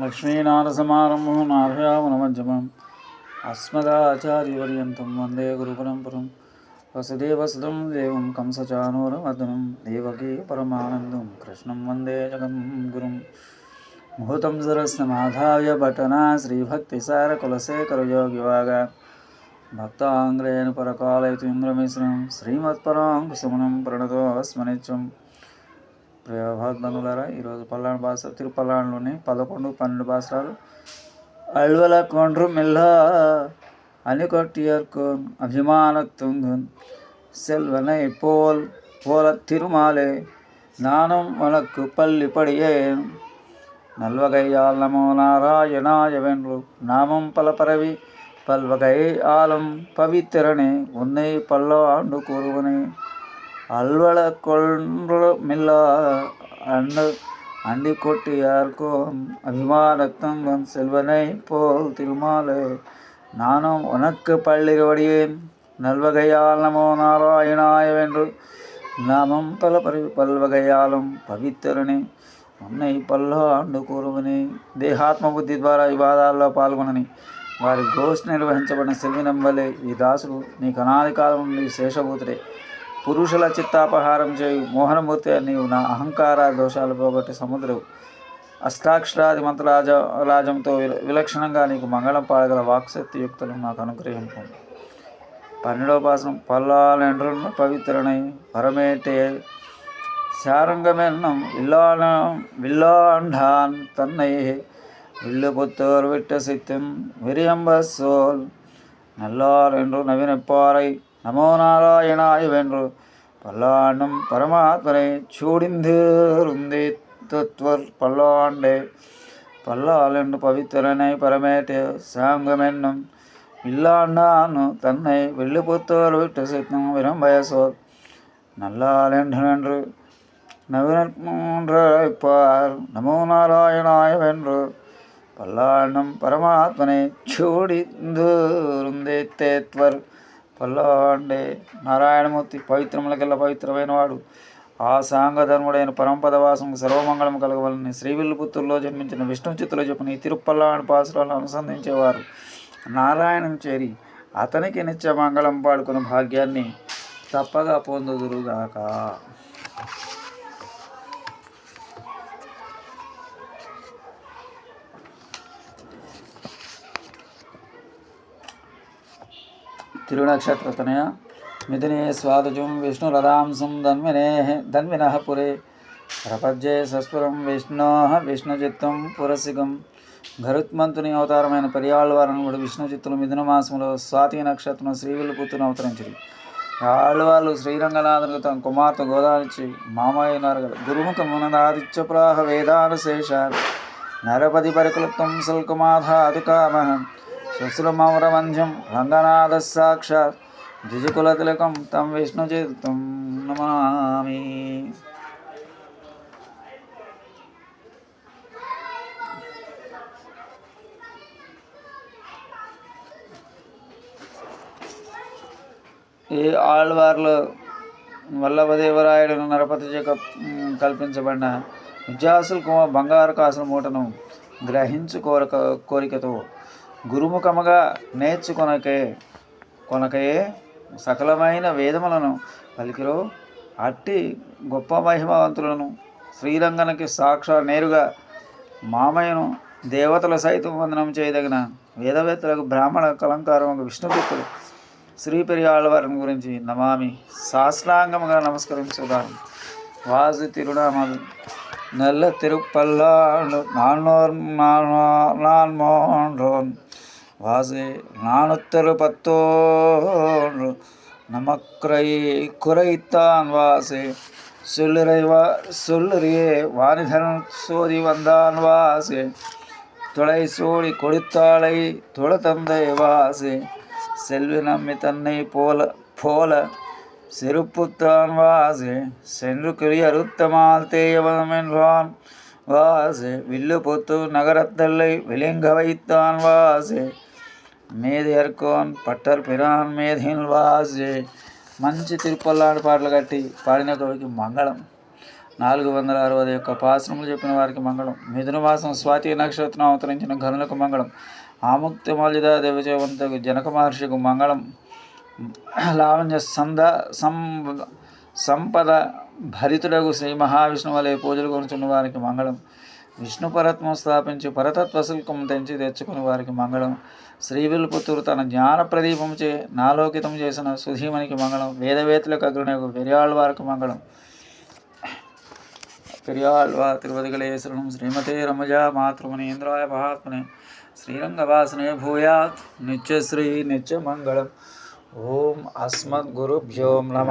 లక్ష్మీనారసమారంభం నాభయామనమజ్జమం అస్మదాచార్యపర్యంతం వందే గురుపరంపరం వసుదేవసుదం దేవం కంసచానూరమర్దనం దేవకీ పరమానందం కృష్ణం వందే జగం గురుం ముహూర్తం సరస్సమాధాయ భటనా శ్రీభక్తిసారకులశేఖరయోగివాగ భక్తాంగ్రేణ పరకాలయతు ఇంద్రమిశ్రం శ్రీమత్పరాంకుశమనం ప్రణతో స్మరించం ప్రియ భగవద్బంధులారా ఈరోజు పల్నాడు భాష తిరుపల్నాడులోని పదకొండు పన్నెండు భాషలు అల్వల కొండ్రు మిల్ల అనికొట్టియర్కోన్ అభిమానత్తుంగున్ செல்வனை போல் போல திருமாலே நானும் உனக்கு பள்ளி படியேன் நல்வகையால் நமோ நாராயணாய வென்று நாமம் பல பரவி பல்வகை ஆளும் பவித்திரனே உன்னை பல்ல ஆண்டு கூறுவனே அல்வள கொன்று மில்லா அண்டு அண்டி கொட்டியார்க்கும் அபிமானத்தங்கன் செல்வனை போல் திருமாலே நானும் உனக்கு பள்ளிவடியேன் நல்வகையால் நமோ நாராயணாய வென்று நாமம் பல பரி పల్వగయాలం పవిత్రని ఉన్నయి పల్లాండు కూరువని దేహాత్మ బుద్ధి ద్వారా వివాదాల్లో పాల్గొనని వారి గోష్ఠి నిర్వహించబడిన సెల్వినం వలె ఈ దాసుడు నీకు అనాది కాలం నుండి శేషభూతుడే పురుషుల చిత్తాపహారం చేయు మోహనమూర్తి నీవు నా అహంకార దోషాలు పోగొట్టి సముద్రవు అష్టాక్షరాది మంత్రరాజ రాజంతో విల- విలక్షణంగా నీకు మంగళం పాడగల వాక్శక్తి యుక్తులు నాకు అనుగ్రహింపు పన్నెండోపాసనం పల్లాలెండ్రున్న పవిత్రనై పరమేటే சாரங்கமென்னும் இல்லான வில்லாண்டான் தன்னை வில்லுபுத்தோர் விட்ட சித்தும் விரியம்ப சோல் நல்லார் என்று நவீனப்பாறை நமோ நாராயணாய் வென்று பல்லாண்டும் பரமாத்மனை சூடிந்து ருந்தித்துவர் பல்லாண்டே. பல்லால் என்று பவித்திரனை பரமேட்டே சாங்கமென்னும் இல்லாண்டானு தன்னை வெள்ளிப்புத்தோர் விட்டு சித்தம் விரும்பயசோர் நல்லால் என்று நின்று நவீனப்பார் நமோ நாராயணாய வென்று பல்லாண்டும் பரமாத்மனை சூடிந்து ருந்தித்தேத்வர். పల్లాండే నారాయణమూర్తి పవిత్రములకెల్ల పవిత్రమైన వాడు ఆ సాంగధర్ముడైన పరంపదవాసం సర్వమంగళం కలగవలని శ్రీవిల్లుపుత్తూరులో జన్మించిన విష్ణు చిత్తులో చెప్పిన ఈ తిరుపల్లాండ పాసులను అనుసంధించేవారు. నారాయణం చేరి అతనికి నిత్య మంగళం పాడుకున్న భాగ్యాన్ని తప్పగా పొందుదురుగాక. తిరునక్షత్రతనయ మిథునే స్వాదుజం విష్ణురదాంసం ధన్వినే ధన్విన పురే ప్రపంచే సస్వరం విష్ణో విష్ణుచిత్తం పురసిగం గరుత్మంతుని అవతారమైన పెరియాళ్ళవారను కూడా విష్ణుచిత్తులు మిథున మాసంలో స్వాతి నక్షత్రం శ్రీవిల్లుపుత్తును అవతరించింది ఆళ్ళవాళ్ళు శ్రీరంగనాథునికి తన కుమార్తె గోదానిచ్చి మామయ్యనారు కదా గురుముఖమునదాదిత్యప్రాహ వేదానుశేష నరపతి పరికులత్వం శుల్కమాధాదికామహం। శుశ్రుమౌరవంధ్యం రంగనాథ సాక్షాత్ ద్విజకులతిలకం తం విష్ణుచిత్తం నమామి. ఈ ఆళ్వార్లు వల్లభదేవరాయుడు నరపతి చేత కల్పించబడిన విద్యాసులు కుమార్ బంగారు కాసుల మూటను గ్రహించు కోరిక కోరికతో గురుముఖముగా నేర్చుకొనకే కొనకయే సకలమైన వేదములను పలికిరో అట్టి గొప్ప మహిమవంతులను శ్రీరంగనకి సాక్షా నేరుగా మామయ్యను దేవతల సైతం వందనం చేయదగిన వేదవేత్తలకు బ్రాహ్మణ కలంకారం విష్ణుచిత్తుడు శ్రీ పెరియాళ్ళవారిని గురించి నమామి సాష్టాంగముగా నమస్కరించుదాను వాసు తిరునామలు నెల్ల తిరుపల్లాడు నాన్నోర్ నాన్మోన్ வாசே நானூத்தரு பத்தோன்று நமக்குறை குறைத்தான் வாசே. சொல்லுரை வா சொல்லுறியே வாணிதன் சோதி வந்தான் வாசே. துளை சூடி கொடுத்தாளை துள தந்தை வாசே. செல்வி நம்மி தன்னை போல போல செருப்புத்தான் வாசே. சென்று கிளி அறுத்தமால் தேயவனம் என்றான் வாசே. வில்லு பொத்து நகரத்தல்லை விளிங்க வைத்தான் வாசே. మేదేర్కోన్ పట్టర్ పిరాన్ మేధిన్ వాజ్. మంచి తిరుపల్లాడు పాటలు కట్టి పాడిన కవికి మంగళం. నాలుగు వందల అరవై యొక్క పాశ్రములు చెప్పిన వారికి మంగళం. మిథున మాసం స్వాతి నక్షత్రం అవతరించిన గనులకు మంగళం. ఆముక్తి మల్లిద దేవజయవంతకు జనక మహర్షికు మంగళం. లావణ్య సంద సం సంపద భరితుడగు శ్రీ మహావిష్ణువు వలె పూజలు కొనుచున్న వారికి మంగళం. విష్ణు పరత్వం స్థాపించి పరతత్వ శుల్కం తెంచి తెచ్చుకుని వారికి మంగళం. శ్రీవిల్పుత్రుడు తన జ్ఞాన ప్రదీపంచే నాలోకితం చేసిన సుధీమనికి మంగళం. వేదవేత్తలకు పెరియాళ్ వారికి మంగళం. పెరియాళ్వా తిరుపతిగళేశ్వరం శ్రీమతే రమజా మాతృమునీంద్రాయ మహాత్మనే శ్రీరంగవాసనే భూయాత్ నిత్యశ్రీ నిత్యమంగళం. ఓం అస్మద్గురుభ్యో నమ.